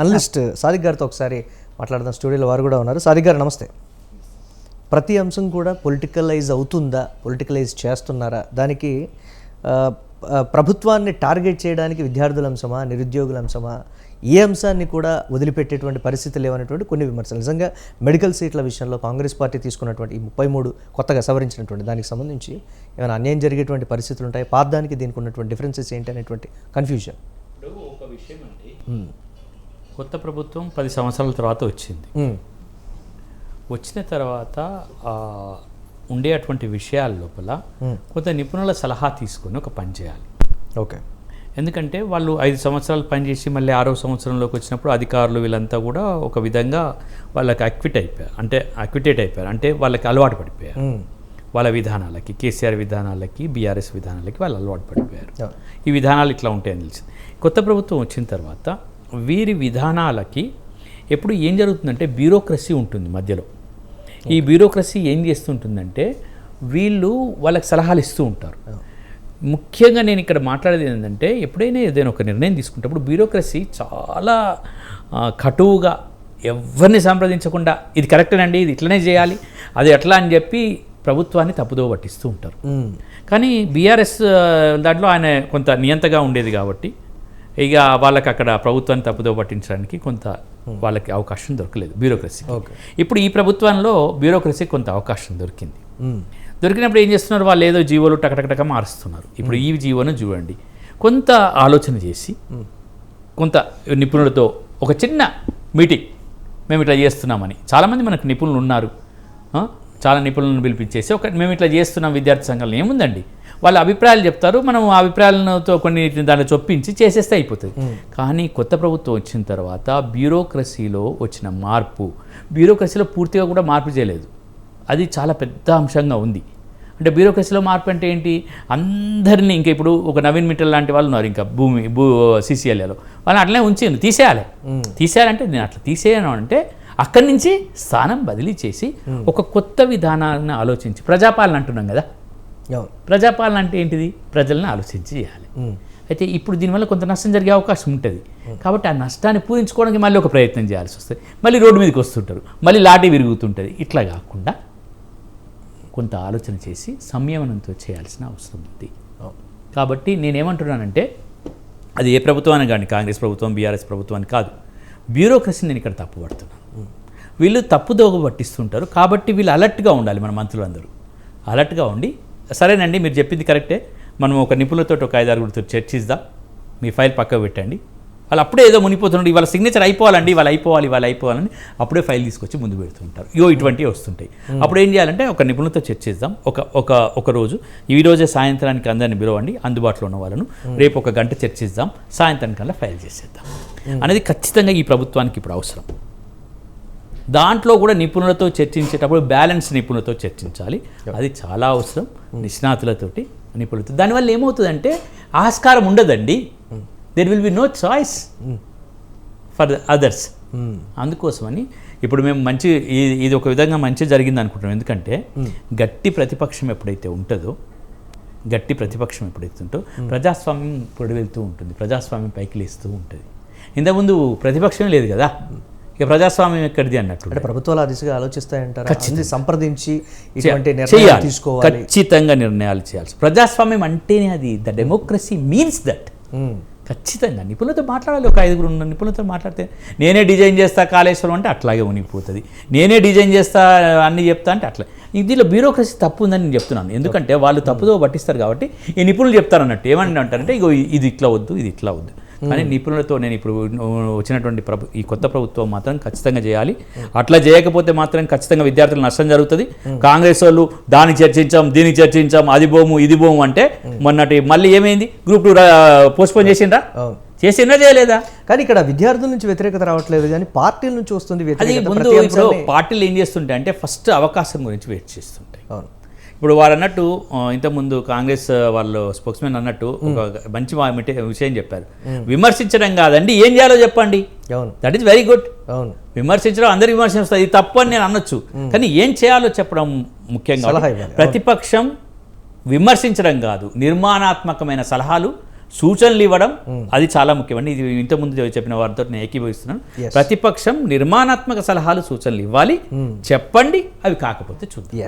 Analyst Sadiq గారితో ఒకసారి మాట్లాడదాం. స్టూడియోలో వారు కూడా ఉన్నారు. సాదిక్ గారు నమస్తే. ప్రతి అంశం కూడా పొలిటికలైజ్ అవుతుందా? పొలిటికలైజ్ చేస్తున్నారా? దానికి ప్రభుత్వాన్ని టార్గెట్ చేయడానికి విద్యార్థుల అంశమా? నిరుద్యోగుల అంశమా? ఏ అంశాన్ని కూడా వదిలిపెట్టేటువంటి పరిస్థితి లేవనేటువంటి కొన్ని విమర్శలు. నిజంగా మెడికల్ సీట్ల విషయంలో కాంగ్రెస్ పార్టీ తీసుకున్నటువంటి ఈ ముప్పై మూడు కొత్తగా సవరించినటువంటి దానికి సంబంధించి ఏమైనా అన్యాయం జరిగేటువంటి పరిస్థితులు ఉంటాయి? పార్థానికి దీనికి ఉన్నటువంటి డిఫరెన్సెస్ ఏంటి అనేటువంటి కన్ఫ్యూజన్ ఒక విషయం అండి. కొత్త ప్రభుత్వం పది సంవత్సరాల తర్వాత వచ్చింది. వచ్చిన తర్వాత ఉండే అటువంటి విషయాల లోపల కొంత నిపుణుల సలహా తీసుకొని ఒక పని చేయాలి. ఓకే. ఎందుకంటే వాళ్ళు ఐదు సంవత్సరాలు పనిచేసి మళ్ళీ ఆరో సంవత్సరంలోకి వచ్చినప్పుడు అధికారులు వీళ్ళంతా కూడా ఒక విధంగా వాళ్ళకి అక్విట్ అయిపోయారు. అంటే అక్విటేట్ అయిపోయారు. అంటే వాళ్ళకి అలవాటు పడిపోయారు. వాళ్ళ విధానాలకి కేసీఆర్ విధానాలకి బీఆర్ఎస్ విధానాలకి వాళ్ళు అలవాటు పడిపోయారు. ఈ విధానాలు ఇట్లా ఉంటాయని తెలిసింది. కొత్త ప్రభుత్వం వచ్చిన తర్వాత వీరి విధానాలకి ఎప్పుడు ఏం జరుగుతుందంటే బ్యూరోక్రసీ ఉంటుంది మధ్యలో. ఈ బ్యూరోక్రసీ ఏం చేస్తుంటుందంటే వీళ్ళు వాళ్ళకి సలహాలు ఇస్తూ ఉంటారు. ముఖ్యంగా నేను ఇక్కడ మాట్లాడేది ఏంటంటే ఎప్పుడైనా ఏదైనా ఒక నిర్ణయం తీసుకుంటప్పుడు బ్యూరోక్రసీ చాలా కటువుగా ఎవరిని సంప్రదించకుండా ఇది కరెక్టేనండి ఇది ఇట్లనే చేయాలి అది ఎట్లా అని చెప్పి ప్రభుత్వాన్ని తప్పుదో పట్టిస్తూ ఉంటారు. కానీ బీఆర్ఎస్ దాంట్లో ఆయన కొంత నియంతగా ఉండేది కాబట్టి ఇక వాళ్ళకి అక్కడ ప్రభుత్వాన్ని తప్పుదో పట్టించడానికి కొంత వాళ్ళకి అవకాశం దొరకలేదు బ్యూరోక్రసీ ఇప్పుడు ఈ ప్రభుత్వంలో బ్యూరోక్రసీ కొంత అవకాశం దొరికింది. దొరికినప్పుడు ఏం చేస్తున్నారు? వాళ్ళు ఏదో జీవోలు టకటకటక మారుస్తున్నారు. ఇప్పుడు ఈ జీవోను చూడండి. కొంత ఆలోచన చేసి కొంత నిపుణులతో ఒక చిన్న మీటింగ్ మేము ఇట్లా చేస్తున్నామని. చాలామంది మనకు నిపుణులు ఉన్నారు? చాలా నిపుణులను పిలిపించేసి ఒక మేము ఇట్లా చేస్తున్నాం విద్యార్థి సంఘాలను ఏముందండి? వాళ్ళ అభిప్రాయాలు చెప్తారు. మనం ఆ అభిప్రాయాలతో కొన్ని దాన్ని చొప్పించి చేసేస్తే అయిపోతుంది. కానీ కొత్త ప్రభుత్వం వచ్చిన తర్వాత బ్యూరోక్రసీలో వచ్చిన మార్పు బ్యూరోక్రసీలో పూర్తిగా కూడా మార్పు చేయలేదు. అది చాలా పెద్ద అంశంగా ఉంది. అంటే బ్యూరోక్రసీలో మార్పు అంటే ఏంటి? అందరినీ ఇంకా ఇప్పుడు ఒక నవీన్ మిట్టల్ లాంటి వాళ్ళు ఉన్నారు ఇంకా భూమి భూ సిసిఎల్ఏలో. వాళ్ళని అట్లనే ఉంచింది తీసేయాలి. తీసేయాలంటే నేను అట్లా తీసేయను అంటే అక్కడి నుంచి స్థానం బదిలీ చేసి ఒక కొత్త విధానాన్ని ఆలోచించి ప్రజాపాలన అంటున్నాం కదా. ప్రజాపాలన అంటే ఏంటిది? ప్రజలను ఆలోచించి చేయాలి. అయితే ఇప్పుడు దీనివల్ల కొంత నష్టం జరిగే అవకాశం ఉంటుంది. కాబట్టి ఆ నష్టాన్ని పూరించుకోవడానికి మళ్ళీ ఒక ప్రయత్నం చేయాల్సి వస్తుంది. మళ్ళీ రోడ్డు మీదకి వస్తుంటారు. మళ్ళీ లాఠీ విరుగుతుంటుంది. ఇట్లా కాకుండా కొంత ఆలోచన చేసి సంయమనంతో చేయాల్సిన అవసరం ఉంది. కాబట్టి నేనేమంటున్నానంటే అది ఏ ప్రభుత్వాన్ని కానీ కాంగ్రెస్ ప్రభుత్వం బీఆర్ఎస్ ప్రభుత్వాన్ని కాదు. బ్యూరోక్రసీని నేను ఇక్కడ తప్పుపడుతున్నాను వీళ్ళు తప్పుదోవ పట్టిస్తుంటారు. కాబట్టి వీళ్ళు అలర్ట్గా ఉండాలి మన మంత్రులందరూ. అలర్ట్గా ఉండి సరేనండి మీరు చెప్పింది కరెక్టే. మనం ఒక నిపుణులతో ఒక ఐదారుగురితో చర్చిద్దాం. మీ ఫైల్ పక్కకు పెట్టండి. వాళ్ళు అప్పుడే ఏదో మునిపోతున్నాడు ఇవాళ సిగ్నేచర్ అయిపోవాలండి ఇవాళ అయిపోవాలి ఇవాళ అయిపోవాలని అప్పుడే ఫైల్ తీసుకొచ్చి ముందు పెడుతుంటారు. ఇగో ఇటువంటివి వస్తుంటాయి. అప్పుడు ఏం చేయాలంటే ఒక నిపుణులతో చర్చిద్దాం. ఒక ఒక ఒక రోజు ఈ రోజే సాయంత్రానికి అందరిని పిలవండి అందుబాటులో ఉన్న వాళ్ళను. రేపు ఒక గంట చర్చిద్దాం సాయంత్రానికల్లా ఫైల్ చేసేద్దాం. అనేది ఖచ్చితంగా ఈ ప్రభుత్వానికి ఇప్పుడు అవసరం. దాంట్లో కూడా నిపుణులతో చర్చించేటప్పుడు బ్యాలెన్స్ నిపుణులతో చర్చించాలి. అది చాలా అవసరం నిష్ణాతులతోటి నిపుణులతో. దానివల్ల ఏమవుతుందంటే ఆస్కారం ఉండదండి. There will be no choice for others అందుకోసమని ఇప్పుడు మేము మంచి ఇది ఒక విధంగా మంచి జరిగింది అనుకుంటున్నాం. ఎందుకంటే గట్టి ప్రతిపక్షం ఎప్పుడైతే ఉంటుందో గట్టి ప్రతిపక్షం ఎప్పుడైతే ఉంటుందో ప్రజాస్వామ్యం పొడి వెళ్తూ ఉంటుంది ప్రజాస్వామ్యం పైకి లేస్తూ ఉంటుంది. ఇంతకుముందు ప్రతిపక్షం లేదు కదా. ఇక ప్రజాస్వామ్యం ఎక్కడిది అన్నట్టు అంటే ప్రభుత్వాలు ఆ దిశగా ఆలోచిస్తాయంటారా? సంప్రదించి ఇటువంటి నిర్ణయాలు తీసుకోవాలి. ఖచ్చితంగా నిర్ణయాలు చేయాలి ప్రజాస్వామ్యం అంటేనే అది. The democracy means that. ఖచ్చితంగా. నిపుణులతో మాట్లాడాలి. ఒక ఐదుగురు ఉన్న నిపుణులతో మాట్లాడితే నేనే డిజైన్ చేస్తా కాళేశ్వరం అంటే అట్లాగే ఉనిగిపోతుంది నేనే డిజైన్ చేస్తా అన్ని చెప్తా అంటే అట్లా. దీనిలో బ్యూరోక్రసీ తప్పు ఉందని నేను చెప్తున్నాను. ఎందుకంటే వాళ్ళు తప్పుదో పట్టిస్తారు కాబట్టి ఈ నిపుణులు చెప్తారు అన్నట్టు ఏమని అంటారంటే ఇగో ఇది ఇట్లా వద్దు ఇది ఇట్లా వద్దు. కానీ నిపుణులతో నేను ఇప్పుడు వచ్చినటువంటి ప్రభు ఈ కొత్త ప్రభుత్వం మాత్రం ఖచ్చితంగా చేయాలి. అట్లా చేయకపోతే మాత్రం ఖచ్చితంగా విద్యార్థులకు నష్టం జరుగుతుంది. కాంగ్రెస్ వాళ్ళు దానికి చర్చించాం దీనికి చర్చించాం అది బోము ఇది బోము అంటే మొన్నటి మళ్ళీ ఏమైంది? గ్రూప్ టూ పోస్ట్పోన్ చేసిండ్రా? చేసిండ్రా చేయలేదా? కానీ ఇక్కడ విద్యార్థుల నుంచి వ్యతిరేకత రావట్లేదు కానీ పార్టీల నుంచి వస్తుంది అది ముందు పార్టీలు ఏం చేస్తుంటాయి అంటే ఫస్ట్ అవకాశం గురించి వెయిట్ చేస్తుంటాయి. అవును. ఇప్పుడు వారు అన్నట్టు ఇంతకుముందు కాంగ్రెస్ వాళ్ళు స్పోక్స్మెన్ అన్నట్టు ఒక మంచి విషయం చెప్పారు. విమర్శించడం కాదండి ఏం చేయాలో చెప్పండి. అవును. దట్ ఈస్ వెరీ గుడ్ అవును. విమర్శించడం అందరు విమర్శిస్తారు ఇది తప్పు అని నేను అనొచ్చు. కానీ ఏం చేయాలో చెప్పడం ముఖ్యంగా. ప్రతిపక్షం విమర్శించడం కాదు నిర్మాణాత్మకమైన సలహాలు సూచనలు ఇవ్వడం అది చాలా ముఖ్యమండి. ఇది ఇంతకుముందు చెప్పిన వారితో నేను ఏకీభవిస్తున్నాను. ప్రతిపక్షం నిర్మాణాత్మక సలహాలు సూచనలు ఇవ్వాలి. చెప్పండి అవి కాకపోతే చూద్దాం.